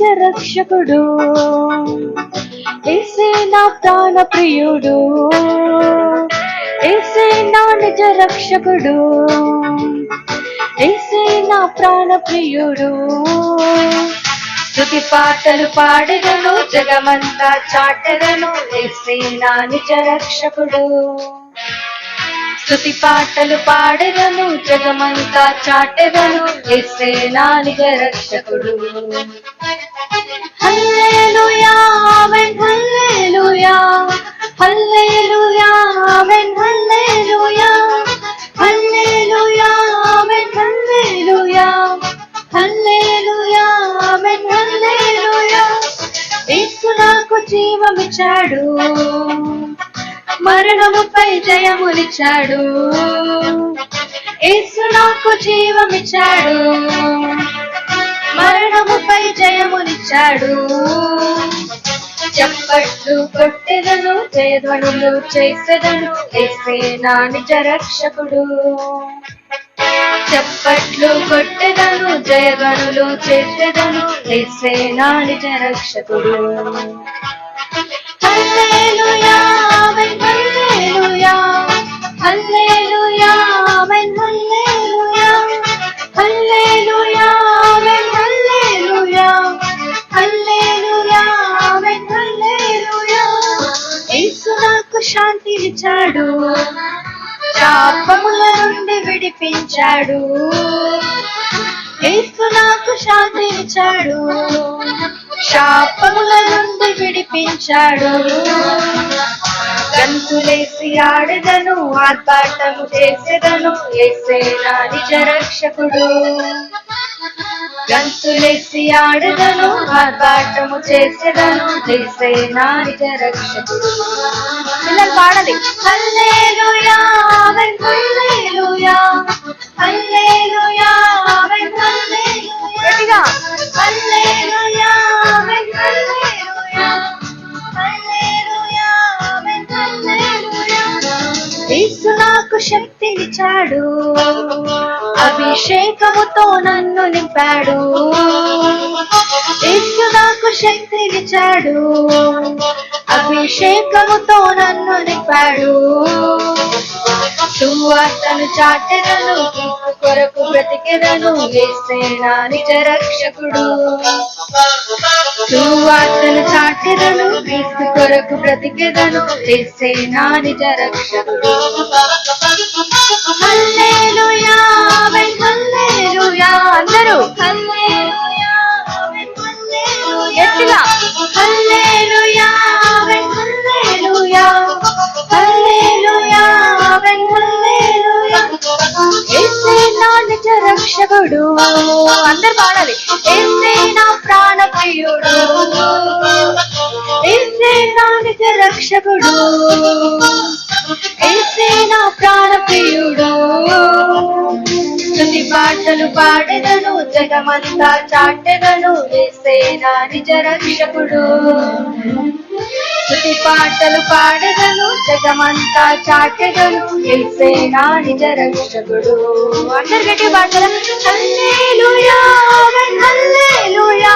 నిజ రక్షకుడు. ఏసే నా ప్రాణ ప్రియుడు. ఏసే నా నిజ రక్షకుడు. ఏసే నా ప్రాణ ప్రియుడు. స్థుతి పాటలు పాడెదను జగమంతా చాటెదను ఏసే నా నిజ రక్షకుడు. స్తుతి పాటలు పాడెదను జగమంతా చాటెదను ఏసే నా నిజ రక్షకుడు. హల్లెలూయా ఆమేన్ హల్లెలూయా. హల్లెలూయా ఆమేన్ హల్లెలూయా. హల్లెలూయా ఆమేన్ హల్లెలూయా. హల్లెలూయా ఆమేన్ హల్లెలూయా. యేసు నాకు జీవమిచ్చాడు. మరణముపై జయమునిచ్చాడు. యేసు నాకు జీవమిచ్చాడు. మరణముపై జయమునిచ్చాడు. చప్పట్లు కొట్టెదను జయధ్వనులు చేసెదను ఏసే నా నిజ రక్షకుడు చప్పట్లు కొట్టెదను జయధ్వనులు చేసెదను ఏసే నా నిజ రక్షకుడు విడిపించాడు. శాపముల నుండి విడిపించాడు. యేసు నాకు శాంతినిచ్చాడు శాపముల నుండి విడిపించాడు. గంతులేసి ఆడదను ఆర్భాటము చేసేదను ఏసే నా నిజ రక్షకుడు గంతులేసి ఆడదను ఆర్భాటము చేసేదను చేసే నా నిజ రక్షకుడు. పిల్లలు పాడాలి హల్లెలూయా! నాకు శక్తినిచ్చాడు అభిషేకముతో నన్ను నింపాడు. యేసు నాకు శక్తినిచ్చాడు అభిషేకముతో నన్ను నింపాడు. సువార్తను చాటెదను కొరకు బ్రతికెదను వేసే నా నిజ రక్షకుడు. సువార్తను చాటెదను క్రీస్తు కొరకు బ్రతికెదను వేసే నా నిజ రక్షకుడు అందరూ. గట్టిగా. రక్షకుడు. యేసే నా ప్రాణ ప్రియుడు స్తుతి పాటలు పాడెదను జగమంతా చాటెదను యేసే నా నిజ రక్షకుడు. స్తుతి పాటలు పాడెదను జగమంతా చాటెదను యేసే నా నిజ రక్షకుడు. అందరు గట్టి పాటలు హల్లెలూయా హల్లెలూయా.